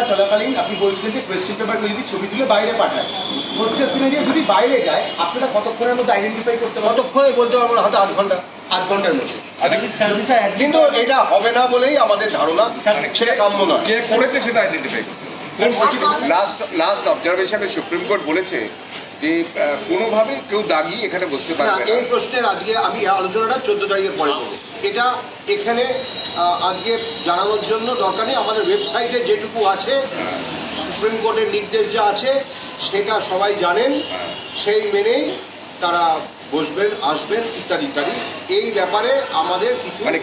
পরীক্ষা চলাকালীন আপনি বলছিলেন যে কোয়েশ্চেন পেপারগুলো যদি ছবি তুলে বাইরে পাঠাচ্ছে সিনারিও যদি বাইরে যায় আপনারা কতক্ষণের মধ্যে আইডেন্টিফাই করতে কতক্ষণে বলতে পারব না হয়তো আধ ঘণ্টা। আধ ঘণ্টার মধ্যে। যদি স্যার একদিন কিন্তু এটা হবে না বলেই আমাদের ধারণা সেটা কাম্য নয়। কে করেছে সেটা আইডেন্টিফাই লাস্ট লাস্ট অবজারভেশনে সুপ্রিম কোর্ট বলেছে যে কোনোভাবে কেউ দাগি এখানে বসতে না পারবে এই প্রশ্নের আজকে আমি এই আলোচনাটা চোদ্দ তারিখে পরে করব। এটা এখানে আজকে জানানোর জন্য দরকার নেই। আমাদের ওয়েবসাইটে যেটুকু আছে সুপ্রিম কোর্টের নির্দেশ যা আছে সেটা সবাই জানেন সেই মেনেই তারা বসবেন আসবেন ইত্যাদি ইত্যাদি। এই ব্যাপারে আমাদের কিছু মানে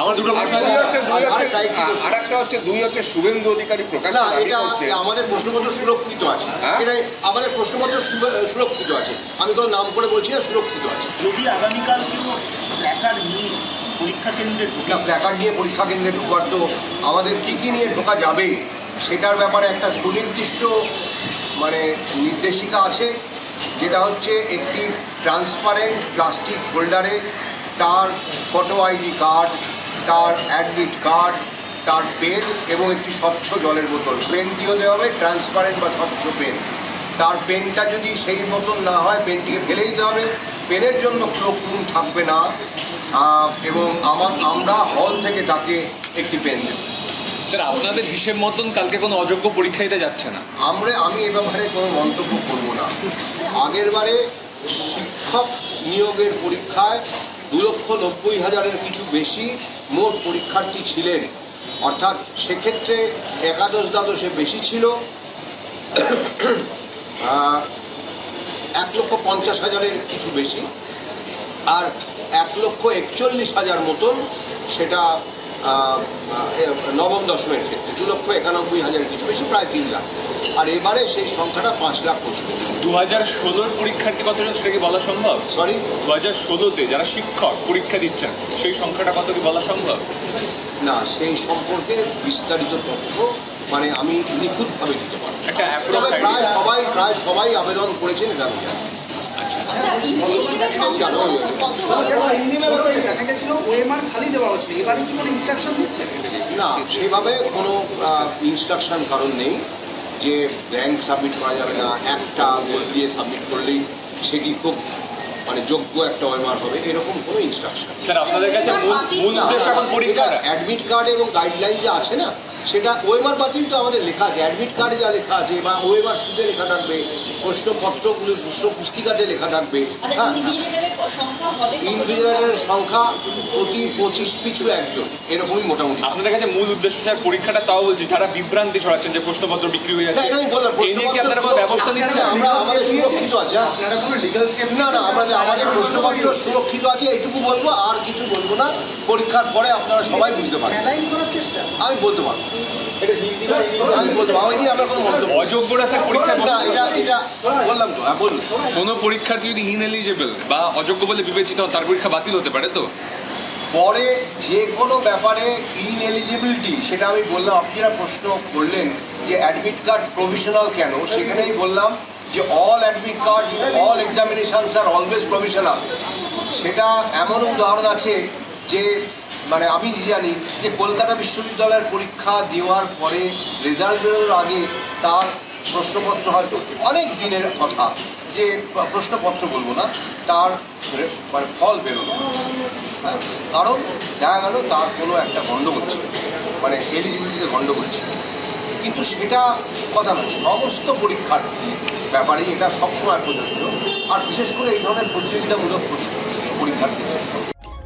আমরা দুটো আর একটি প্রশ্ন। আর একটা হচ্ছে দুই হচ্ছে শুভেন্দু অধিকারী প্রকাশ না এটা করছে আমাদের প্রশ্নপত্র সুরক্ষিত আছে। হ্যাঁ? এটা আমাদের প্রশ্নপত্র সুরক্ষিত আছে। আমি কোনো নাম করে বলছি না সুরক্ষিত আছে। যদি আগামীকাল কেউ প্ল্যাকার্ড নিয়ে পরীক্ষা কেন্দ্রে ঢুকে না প্ল্যাকার্ড নিয়ে পরীক্ষা কেন্দ্রে ঢোকার তো আমাদের কী কী নিয়ে ঢোকা যাবে সেটার ব্যাপারে একটা সুনির্দিষ্ট মানে নির্দেশিকা আছে যেটা হচ্ছে একটি ট্রান্সপারেন্ট প্লাস্টিক ফোল্ডারে তার ফটো আইডি কার্ড তার অ্যাডমিট কার্ড তার পেন এবং একটি স্বচ্ছ জলের বোতল। পেনটিও দেওয়া হবে ট্রান্সপারেন্ট বা স্বচ্ছ পেন তার পেনটা যদি সেই মতন না হয় পেনটিকে ফেলে দিতে হবে। পেনের জন্য ক্লোকরুম থাকবে না। এবং আমার আমরা হল থেকে তাকে একটি পেন দেব। স্যার আপনাদের হিসেব মতন কালকে কোনো অযোগ্য পরীক্ষা দিতে যাচ্ছে না। আমরা আমি এ ব্যাপারে কোনো মন্তব্য করব না। আগের বারে শিক্ষক নিয়োগের পরীক্ষায় দু লক্ষ নব্বই হাজারের কিছু বেশি মোট পরীক্ষার্থী ছিলেন। অর্থাৎ সেক্ষেত্রে একাদশ দ্বাদশে বেশি ছিল। এক লক্ষ পঞ্চাশ হাজারের কিছু বেশি। আর এক লক্ষ একচল্লিশ হাজার মতন সেটা নবম দশমের ক্ষেত্রে দু লক্ষ একানব্বই হাজার কিছু বেশি প্রায় তিন লাখ। আর এবারে সেই সংখ্যাটা পাঁচ লাখ প্রশ্ন দু হাজার ষোলোর পরীক্ষার্থী কতজন সেটা কি বলা সম্ভব? সরি দু হাজার ষোলোতে যারা শিক্ষক পরীক্ষা দিচ্ছেন সেই সংখ্যাটা কত কি বলা সম্ভব? না সেই সম্পর্কে বিস্তারিত তথ্য মানে আমি নিখুঁতভাবে দিতে পারব তবে প্রায় সবাই প্রায় সবাই আবেদন করেছেন এটা আমি জানি। না সেভাবে কোনো ইনস্ট্রাকশন কারণ নেই যে ব্যাংক সাবমিট করা যাবে না একটা বই দিয়ে সাবমিট করলেই সেটি খুব মানে যোগ্য একটা ওয়েমার হবে এরকম কোনো ইনস্ট্রাকশন স্যার আপনাদের কাছে মূল মূল উদ্দেশ্য এখন পরীক্ষাটা? অ্যাডমিট কার্ড এবং গাইডলাইন যে আছে না সেটা ওয়েমার বাতিল তো আমাদের লেখা আছে অ্যাডমিট কার্ডে যা লেখা আছে বা ওয়েমার শুধু লেখা থাকবে প্রশ্নপত্রগুলো প্রশ্ন পুস্তিকাতে লেখা থাকবে আর হ্যাঁ? ইনভিজিলেটরের সংখ্যা প্রতি পঁচিশ পিছু একজন এরকমই মোটামুটি আপনাদের কাছে মূল উদ্দেশ্য স্যার পরীক্ষাটা তাও বলছি যারা বিভ্রান্তি ছড়াচ্ছেন যে প্রশ্নপত্র বিক্রি হয়ে যাচ্ছে এটা আমি বললাম ব্যবস্থা নিচ্ছেন? আমরা আমাদের সুরক্ষিত আছে হ্যাঁ। আপনারা কোনো লিগাল স্টেপ না না আমাদের আমাদের প্রশ্নপত্র সুরক্ষিত আছে এইটুকু বলব আর কিছু বলব না। পরীক্ষার পরে আপনারা সবাই বুঝতে পারবেন। অ্যালাইন করার চেষ্টা? আমি বলতে পারব। কোনো পরীক্ষার্থী যদি ইনএলিজেবল বা অযোগ্য বলে বিবেচিত তার পরীক্ষা বাতিল হতে পারে তো? পরে যে কোনো ব্যাপারে ইনএলিজিবিলিটি সেটা আমি বললাম আপনি যারা প্রশ্ন করলেন যে অ্যাডমিট কার্ড প্রভিশনাল কেন? সেখানেই বললাম যে all admit card all examinations আর অলওয়েজ প্রভিশনাল সেটা এমন উদাহরণ আছে যে মানে আমি জানি যে কলকাতা বিশ্ববিদ্যালয়ের পরীক্ষা দেওয়ার পরে রেজাল্ট বেরোনোর আগে তার প্রশ্নপত্র হয়তো অনেক দিনের কথা যে প্রশ্নপত্র বলব না তার মানে ফল বেরোনো হ্যাঁ, কারণ দেখা গেল তার কোনো একটা গণ্ডগোল ছিল। মানে এলিজিবিলিটিতে গণ্ডগোল ছিল। কিন্তু সেটা কথা নয়, সমস্ত পরীক্ষার্থী ব্যাপারে এটা সবসময় প্রযোজ্য। আর বিশেষ করে এই ধরনের প্রতিযোগিতামূলক প্রশ্ন পরীক্ষার্থীদের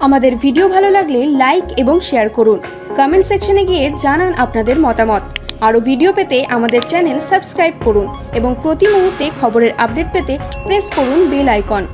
আমাদের ভিডিও ভালো লাগলে লাইক এবং শেয়ার করুন। কমেন্ট সেকশনে গিয়ে জানান আপনাদের মতামত। আরও ভিডিও পেতে আমাদের চ্যানেল সাবস্ক্রাইব করুন এবং প্রতি মুহূর্তে খবরের আপডেট পেতে প্রেস করুন বেল আইকন।